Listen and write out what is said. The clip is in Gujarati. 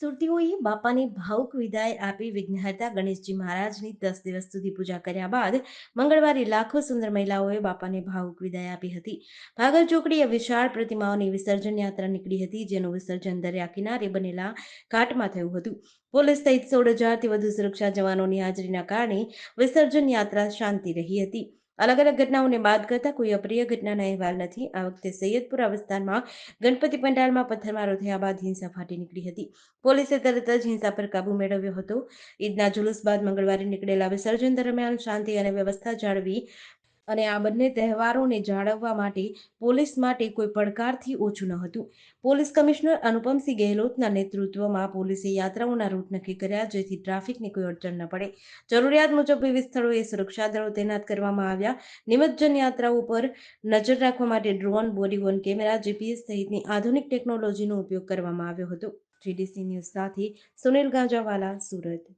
સુરતીઓએ બાપાને ભાવુક વિદાય આપી વિઘ્નહર્તા ગણેશજી મહારાજની દસ દિવસ સુધી પૂજા કર્યા બાદ મંગળવારે લાખો સુંદર મહિલાઓએ બાપાને ભાવુક વિદાય આપી હતી. ભાગલ એ વિશાળ પ્રતિમાઓની વિસર્જન યાત્રા નીકળી હતી, જેનું વિસર્જન દરિયા કિનારે બનેલા ઘાટમાં થયું હતું. પોલીસ સહિત સોળ હજારથી વધુ સુરક્ષા જવાનોની હાજરીના કારણે વિસર્જન યાત્રા શાંતિ રહી હતી. અલગ અલગ ઘટનાઓને બાદ કરતા કોઈ અપ્રિય ઘટનાના અહેવાલ નથી. આ વખતે સૈયદપુરા વિસ્તારમાં ગણપતિ પંડાલમાં પથ્થરમારો થયા બાદ હિંસા ફાટી નીકળી હતી. પોલીસે તરત જ હિંસા પર કાબુ મેળવ્યો હતો. ઈદના જુલુસ બાદ મંગળવારે નીકળેલા વિસર્જન દરમિયાન શાંતિ અને વ્યવસ્થા જાળવી અને આ બંને તહેવારોને જાળવવા માટે પોલીસ માટે કોઈ પડકારથી ઓછું ન હતું. પોલીસ કમિશનર અનુપમસિંહ ગેહલોતના નેતૃત્વમાં પોલીસે યાત્રાઓના રૂટ નક્કી કર્યા, જેથી ટ્રાફિકની કોઈ અડચણ ન પડે. જરૂરિયાત મુજબ વિવિધ સ્થળોએ સુરક્ષા દળો તૈનાત કરવામાં આવ્યા. નિમજ્જન યાત્રાઓ પર નજર રાખવા માટે drone, body worn camera, GPS સહિતની આધુનિક ટેકનોલોજીનો ઉપયોગ કરવામાં આવ્યો હતો. જીડીસી ન્યૂઝ સાથે સુનિલ ગાંજાવાલા, સુરત.